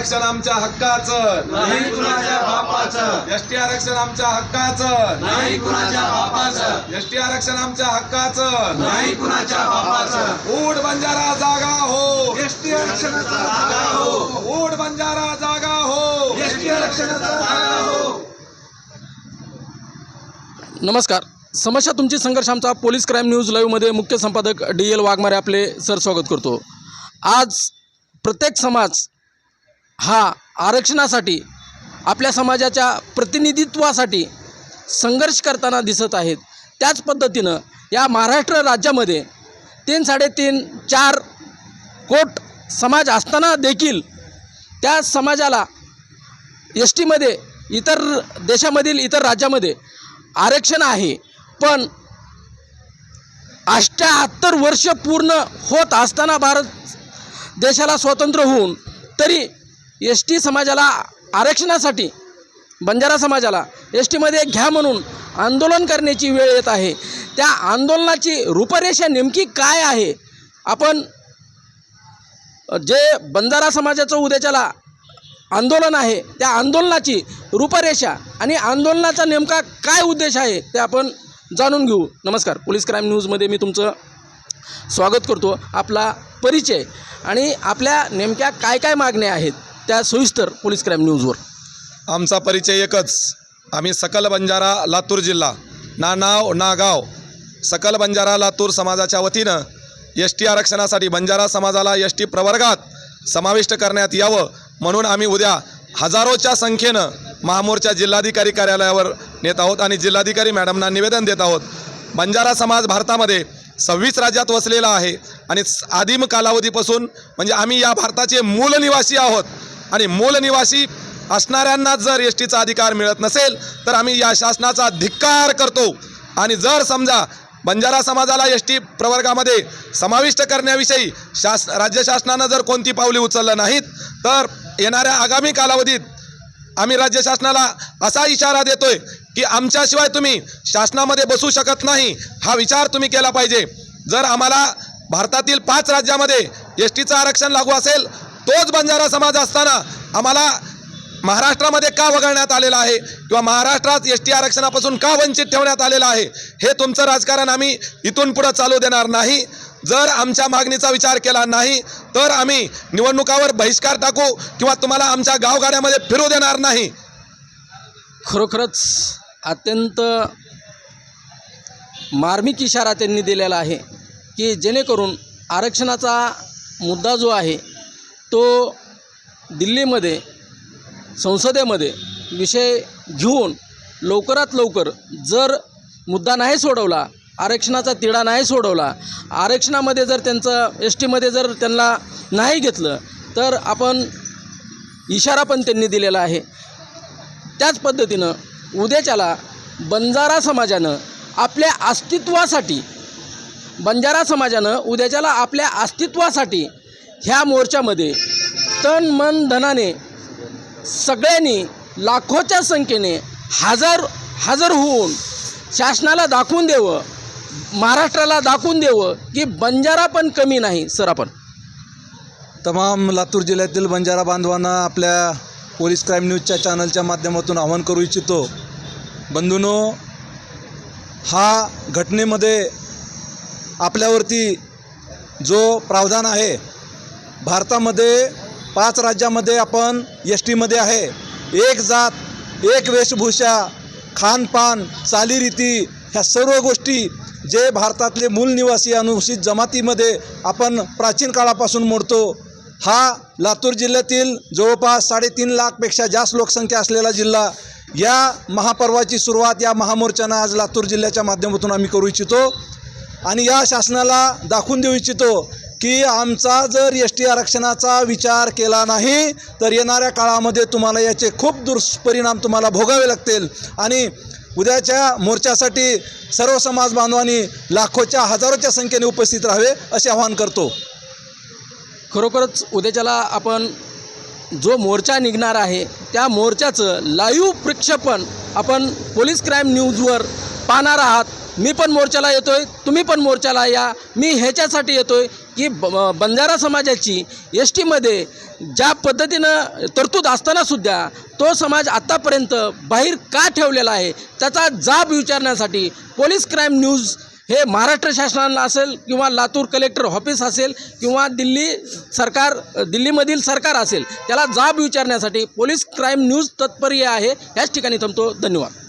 आरक्षण आमच्या हक्काचं. नाही कुणाच्या बापाचं. एस टी आरक्षण आमच्या हक्काचं. नाही कुणाच्या बापाचं. एस टी आरक्षण आमच्या हक्काचं. नाही कुणाच्या बापाचं. ऊड बंजारा जागा हो. एसटी आरक्षणाचा जागा हो. ऊड बंजारा जागा हो. एसटी आरक्षणाचा जागा हो. नमस्कार. समस्या तुमची संघर्ष आमचा पोलीस क्राईम न्यूज लाईव्हमध्ये मुख्य संपादक डी एल वाघमारे आपले सर स्वागत करतो. आज प्रत्येक समाज हा आरक्षणासाठी आपल्या समाजाच्या प्रतिनिधित्वासाठी संघर्ष करताना दिसत आहेत. त्याच पद्धतीनं या महाराष्ट्र राज्यामध्ये तीन साडेतीन चार कोट समाज असताना देखील त्या समाजाला एस टीमध्ये इतर देशामधील इतर राज्यामध्ये आरक्षण आहे. पण अष्ट्याहत्तर वर्ष पूर्ण होत असताना भारत देशाला स्वतंत्र होऊन तरी एस टी समाजाला आरक्षणासाठी बंजारा समाजाला एस टीमध्ये घ्या म्हणून आंदोलन करण्याची वेळ येत आहे. त्या आंदोलनाची रूपरेषा नेमकी काय आहे? आपण जे बंजारा समाजाचं उद्याच्याला आंदोलन आहे त्या आंदोलनाची रूपरेषा आणि आंदोलनाचा नेमका काय उद्देश आहे ते आपण जाणून घेऊ. नमस्कार. पोलीस क्राईम न्यूजमध्ये मी तुमचं स्वागत करतो. आपला परिचय आणि आपल्या नेमक्या काय काय मागण्या आहेत त्या सोयीस्तर पोलीस क्राईम न्यूजवर. आमचा परिचय एकच. आम्ही सकल बंजारा लातूर जिल्हा. ना नाव ना गाव. सकल बंजारा लातूर समाजाच्या वतीनं एस टी आरक्षणासाठी बंजारा समाजाला एस टी प्रवर्गात समाविष्ट करण्यात यावं म्हणून आम्ही उद्या हजारोच्या संख्येनं महामोर्चा जिल्हाधिकारी कार्यालयावर नेत आहोत आणि जिल्हाधिकारी मॅडमना निवेदन देत आहोत. बंजारा समाज भारतामध्ये सव्वीस राज्यात वसलेला आहे आणि आदिम कालावधीपासून म्हणजे आम्ही या भारताचे मूल निवासी आहोत. आणि मूलनिवासी असणाऱ्यांना जर एस टीचा अधिकार मिळत नसेल तर आम्ही या शासनाचा धिक्कार करतो. आणि जर समजा बंजारा समाजाला एस टी प्रवर्गामध्ये समाविष्ट करण्याविषयी शास राज्य शासनानं जर कोणती पावले उचललं नाहीत तर येणाऱ्या आगामी कालावधीत आम्ही राज्य शासनाला असा इशारा देतोय की आमच्याशिवाय तुम्ही शासनामध्ये बसू शकत नाही हा विचार तुम्ही केला पाहिजे. जर आम्हाला भारतातील पाच राज्यामध्ये एस टीचं आरक्षण लागू असेल तोच बंजारा समाज असताना आम्हाला महाराष्ट्रामध्ये का वगळण्यात आलेलं आहे? किंवा महाराष्ट्रात एस टी आरक्षणापासून का वंचित ठेवण्यात आलेलं आहे? हे तुमचं राजकारण आम्ही इथून पुढं चालू देणार नाही. जर आमच्या मागणीचा विचार केला नाही तर आम्ही निवडणुकावर बहिष्कार टाकू किंवा तुम्हाला आमच्या गावगाड्यामध्ये फिरू देणार नाही. खरोखरच अत्यंत मार्मिक इशारा त्यांनी दिलेला आहे की जेणेकरून आरक्षणाचा मुद्दा जो आहे तो दिल्लीमध्ये संसदेमध्ये विषय घेऊन लवकरात लवकर जर मुद्दा नाही सोडवला आरक्षणाचा तिढा नाही सोडवला आरक्षणामध्ये जर त्यांचं एस टीमध्ये जर त्यांना नाही घेतलं तर आपण इशारा पण त्यांनी दिलेला आहे. त्याच पद्धतीनं उद्याच्याला बंजारा समाजानं आपल्या अस्तित्वासाठी बंजारा समाजानं उद्याच्याला आपल्या अस्तित्वासाठी ह्या मोर्चामध्ये तन मन धनाने सगळ्यांनी लाखोच्या संख्येने हजार हजर होऊन शासनाला दाखवून द्यावं महाराष्ट्राला दाखवून देवं की बंजारा पण कमी नाही सर आपण. तमाम लातूर जिल्ह्यातील बंजारा बांधवांना आपल्या पोलीस क्राईम न्यूजच्या चॅनलच्या माध्यमातून आवाहन करू इच्छितो. बंधूनो हा घटनेमध्ये आपल्यावरती जो प्रावधान आहे भारतामध्ये पाच राज्यामध्ये आपण एस टीमध्ये आहे. एक जात एक वेशभूषा खानपान चालीरीती ह्या सर्व गोष्टी जे भारतातले मूल निवासी अनुसूचित जमातीमध्ये आपण प्राचीन काळापासून मोडतो हा लातूर जिल्ह्यातील जवळपास साडेतीन लाखपेक्षा जास्त लोकसंख्या असलेला जिल्हा या महापर्वाची सुरुवात या महामोर्चानं आज लातूर जिल्ह्याच्या माध्यमातून आम्ही करू इच्छितो. आणि या शासनाला दाखवून देऊ इच्छितो की आमचा जर एस टी आरक्षणाचा विचार केला नाही तर येणाऱ्या काळामध्ये तुम्हाला याचे खूप दुष्परिणाम तुम्हाला भोगावे लागतील. आणि उद्याच्या मोर्चासाठी सर्व समाज बांधवांनी लाखोच्या हजारोच्या संख्येने उपस्थित राहावे असे आवाहन करतो. खरोखरच उद्याच्याला आपण जो मोर्चा निघणार आहे त्या मोर्चाचं लाईव्ह प्रक्षेपण आपण पोलीस क्राईम न्यूजवर पाहणार आहात. मी पण मोर्चाला येतोय तुम्ही पण मोर्चाला या. मी ह्याच्यासाठी येतोय की ब बंजारा समाजाची एस टीमध्ये ज्या पद्धतीनं तरतूद असतानासुद्धा तो समाज आत्तापर्यंत बाहेर का ठेवलेला आहे त्याचा जाब विचारण्यासाठी पोलीस क्राईम न्यूज हे महाराष्ट्र शासनाला असेल किंवा लातूर कलेक्टर ऑफिस असेल किंवा दिल्ली सरकार दिल्लीमधील सरकार असेल त्याला जाब विचारण्यासाठी पोलीस क्राईम न्यूज तत्पर्य आहे. याच ठिकाणी थांबतो. धन्यवाद.